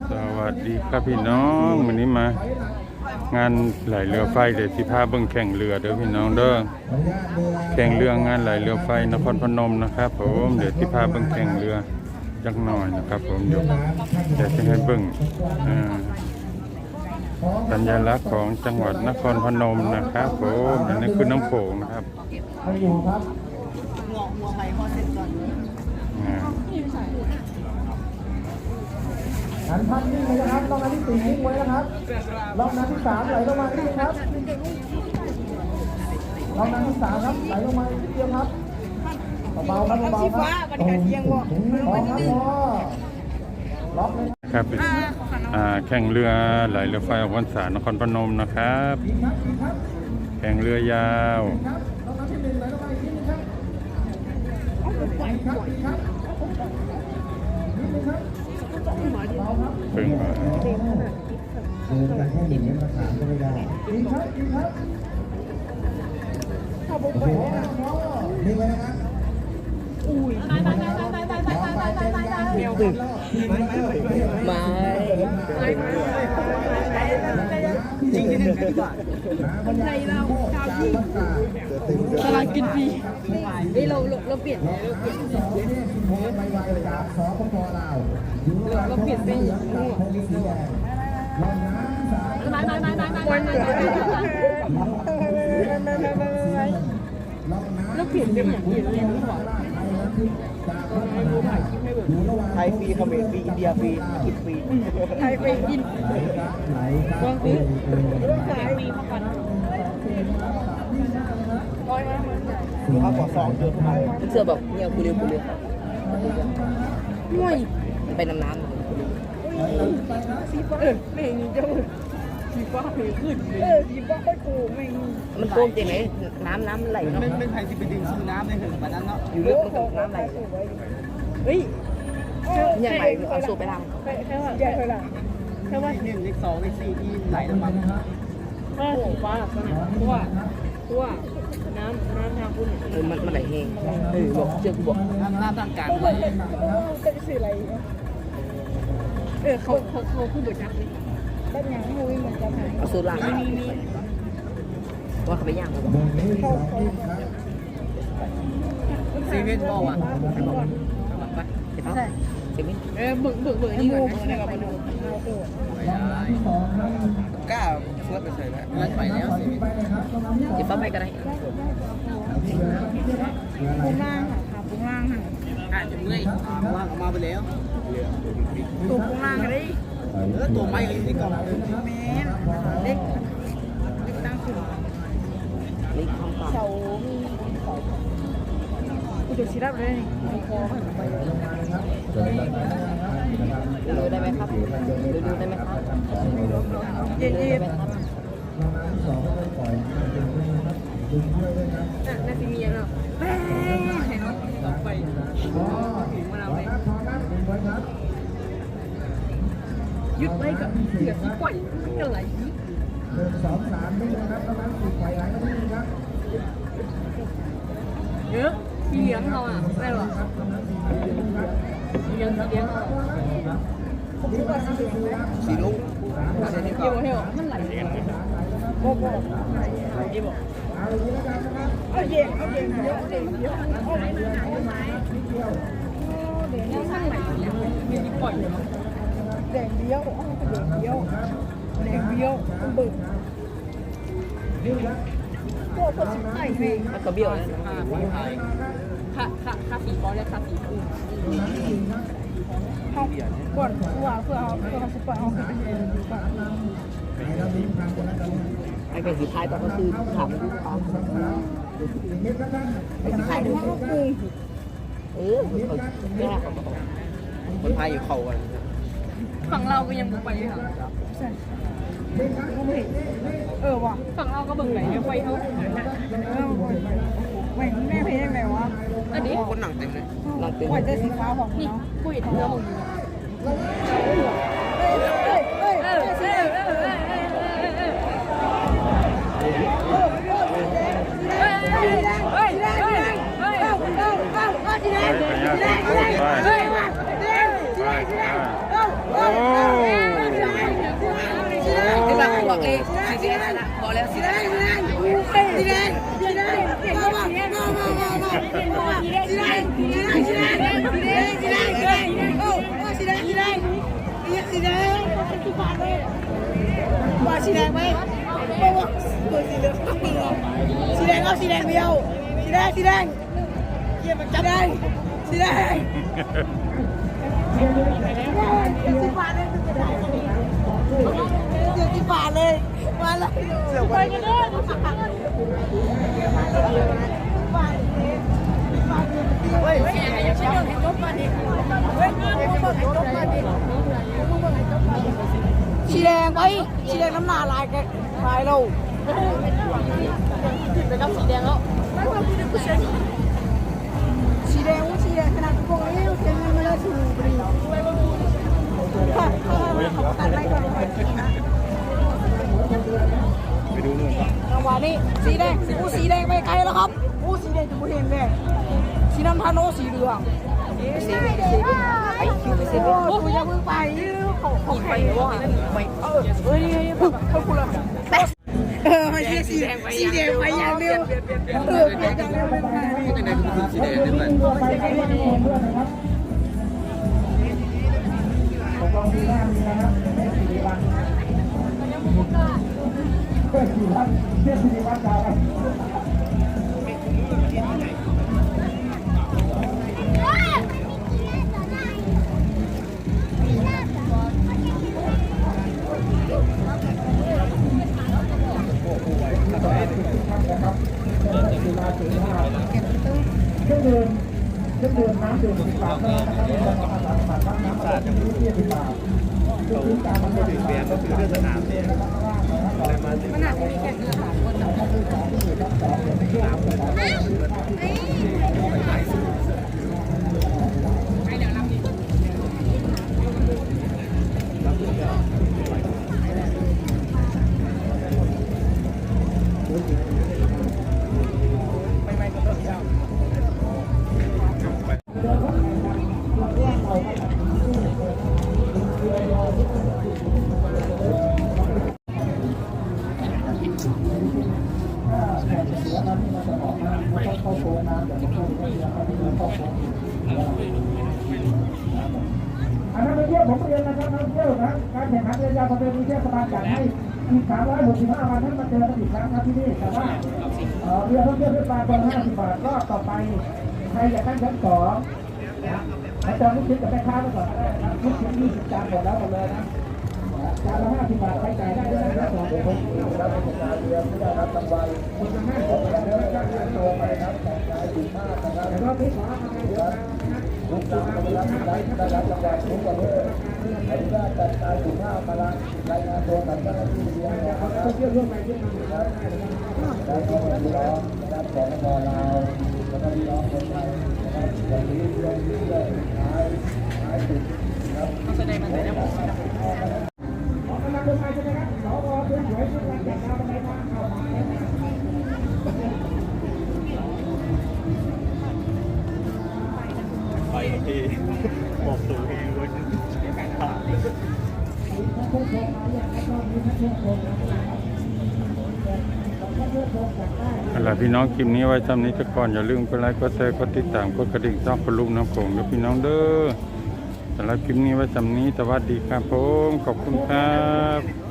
สวัสดีครับพี่น้องวันนี้มา งานไหลเรือไฟเดี๋ยวสิพาเบิ่งแข่งเรือเด้อพี่น้องเด้อแข่งเรืองานไหลเรือไฟนครพนมนะครับ ผมเดี๋ยวสิพาเบิ่งแข่งเรือจักหน่อยนะครับ ผมเดี๋ยวเดี๋ยวจะให้เบิ่งอ่าสัญลักษณ์ของจังหวัดนครพนมนะครับ ผมอันนี้คือน้ำโขงนะครับ ให้อยู่ครับ อ่า หันพันนิ่งเลยนะครับรอบนั้นที่สี่นิ่งไว้นะครับรอบนั้นที่สามไหลลงมานิดนึงครับรอบนั้นที่สามครับไหลลงมานิดเดียวครับเบาๆครับเบาๆครับพอครับพอล็อกเลยครับอ่าแข่งเรือไหลเรือไฟออกพรรษานครพนมนะครับ แข่งเรือยาวครับ รอบนั้นที่หนึ่งไหลลงมาอีกนิดนึงครับครับครับนิดนึงครับเบาครับเพิ่งมาเดินกันแค่หนึ่งเมตรสามก็ไม่ได้อีกครับอีกครับโอ้โหนี่ไว้นะครับอุ้ยไปไปไปไปไปไปไปไปไปไปเดี๋ยวดึกมาจริงที่หนึ่งดีกว่าคนไทยเราชาวที่ตลาดกินฟรีเฮ้ยเราเราเราเปลี่ยนเราเปลี่ยนสองเนี่ยสิบหกใบใบจากสปป ลาวอยู่ระหว่างพงสีเหลืองกับพงสีแดงลองน้ำสายไม่ไม่ไม่ไม่ไม่ไม่ไม่ไม่เราเปลี่ยนเป็นอย่างอื่นเลยดีกว่า ไทยฟรีเขมรฟรีอินเดียฟรีกินฟรีไทยไปกินไหลกลางปีไทยฟรีมาก่อนหรือว่ากว่าสองเดือนเข้ามเสื้อแบบเนี่ยกูเรียกูเรียห่วยไปน้ำน้ำสีฟ้าเออไม่เห็นจะสีฟ้าเหยขึ้นเออสีฟ้าค่อยโกงไม่ำมันโกงจริงไหมน้ำน้ำไหลเนาะเป็นเป็นไผ่ที่ไปดึงซื้อน้ำในถึงแบบนั้นเนาะอยู่ลึกมันก็น้ำไหลเฮ้ย เนี่ยังไงเอาสูบไปทำแค่ว่าใหญ่เท่าแค่ว่าหนึ่งเลขสองเลขสี่ที่ไหลลงมาแค่สีฟ้าขนาดตัวตัวน้ำน้ำทางคุณเออมันมันไหลเองเออบอกเชื่อกูบอกน้ำน้ำต่างกลางเป็นสื่ออะไรเออเขาเขาเขาพูดบทจักเลยเป็นอย่างมูยเหมือนกันเอาสูบล่างว่าเขาไปย่างเขาบอกซีเว่นบอกอะไปเดี๋ยวเขาเซมินเออเบิกเบิกเบิกนี่ก่อนนะเนี่ยกับมาดูกล้าเพื่อไปใส่แล้วมันไปแล้วซีเว่นเดี๋ยวเขาไปก็ได้ปุ้งล่างค่ะปุ้งล่างค่ะอาจจะเมื่อยว่างออกมาไปแล้วตัวปุ้งล่างกันได้แล้วตัวไม้ก็อยู่ที่กล่องแม่เล็กเล็กตั้งขึ้น จะชิรับเลยนี่ดูได้ไหมครับดูดูได้ไหมครับเย็นเย็นได้ไหมครับน่ะน่าจะมีเนาะแม่เห็นไปถึงมาเราเลยหยุดไว้กับเสือที่ปล่อยกันไหลสองสามนี่นะครับประมาณสิบไฟไหลก็ได้ครับ dẫn không à. Đây rồi. Dẫn dẫn xì đúng yêu hiểu. Mất lại bố bố yêu bố ở về ở về ở về ở về để nó sang này mình đi quẩy để biếu để biếu để biếu không bự. Hãy subscribe cho kênh Ghiền Mì Gõ Để không bỏ lỡ những video hấp dẫn ค่ะค่ะค่ะสีฟ้าและค่ะสีฟูนขาปวดหัวเพื่อเขาเพื่อเขาสุดปวดเขาเป็นเองดีกว่าไอ้เป็นสีท้ายตอนก็คือถามดูความไอ้สีท้ายดูเออแย่ของคนไทยอยู่เขากันฝั่งเราก็ยังบุกไปเลยค่ะเออว่ะฝั่งเราก็เบิ่งไหนไปเท่าไหร่ แม่แม่เพลงไหมวะอันนี้คนหนังเต็มเลยหนังเต็มหัวใจสีฟ้าของนี่กูเห็นเนื้อของมึงบอกแล้วสิาสีแดงไหมบอกว่าตัวสีเหลืองสีแดงเอาสีแดงเดียวสีแดงสีแดงเกี่ยมันจับได้สีแดงสิบบาทเลยเดี๋ยวสิบบาทเลยมาเลยไปกันเลย สีแดงไปสีแดงน้ำหนาลายกันลายเราไปกับสีแดงแล้วสีแดงว่าสีแดงขนาดพวกนี้เสียเงินมาแล้วถูกดีค่ะตัดไปก่อนไปดูนู่นจังหวะนี้สีแดงอู้สีแดงไปไกลแล้วครับอู้สีแดงจะไม่เห็นเลยสีน้ำทาโนสีเหลืองสีแดงไอ้คิวไปเซ็นโอ้ยอย่าเพิ่งไป เขาเขาใครวะไปเออเฮ้ยนี่เขาเขาคุณละเออไม่ใช่สีแดงสีแดงไปอย่างเดียวเออไปอย่างเดียวไม่ได้ที่ไหนก็คือสีแดงนี่แหละตัวไปใช้วันนี้เพื่อนนะครับของกองที่หน้า นะครับสี่วันเพื่อนสี่วันเพื่อนสี่วันดาวเครื่องดื่มเครื่องดื่มน้ำดื่มสิบบาทเท่านั้นนะครับเป็นราคาสามสิบบาทน้ำอัดลมที่สิบบาทลูกชิ้นปลามันก็ดื่มเบียร์ก็คือเรื่องสนามเนี่ยอะไรมาสิมันอาจจะมีแค่เงินสามคนแต่ อันนั้นเป็นเที่ยวผมเรียนนะครับนักเที่ยวนะการแข่งขันเรือยาวประเพณีเทศบาลจัดให้อีก365วันท่านมาเจอกันอีกครั้งครับที่นี่แต่ว่าเรือท่องเที่ยวเทศบาลคน50บาทรอบต่อไปใครอยากได้ชั้นสองนะมาจองลูกชิ้นกับแม่ค้าไปก่อนก็ได้นะครับลูกชิ้น20จานหมดแล้วหมดเลยนะ จานละ50บาทใครจ่ายได้ด้วยนะสองคนรับป็นงานเรือไม่ได้รับรางวัลคนละห้าสิบบาทแล้วจ้างเรือตัวไปครับแต่งกายดีมากนะครับแต่รอบนี้ขอทำงานเยอะนะทุกครั้งได้รับได้รับรางวัลทุกประเภทอนุญาตจัดการสุภาพมาลังรายงานตัวกับเจ้าหน้าที่เรียนนะครับต้องเที่ยวร่วมไปเที่ยวมาครับแล้วก็พี่น้องนะครับของนลาแล้วก็พี่น้องคนไทยนะครับวันนี้เรื่องเรื่องท้ายท้ายสุดนะครับแสดงมาแต่ยังไม่ขอกำลังลงไปใช่ไหมครับสวสวยสวยทุกวันจัดการอะไรมาเข้ามา เอาล่ะพี่น้องคลิปนี้ไว้ทำนี้จะก่อนอย่าลืมกดไลค์กดแชร์กดติดตามกดกระดิ่งช่องคนลุกน้ำโขงเด้อพี่น้องเด้อสำหรับคลิปนี้ไว้ทำนี้สวัสดีครับผมขอบคุณครับ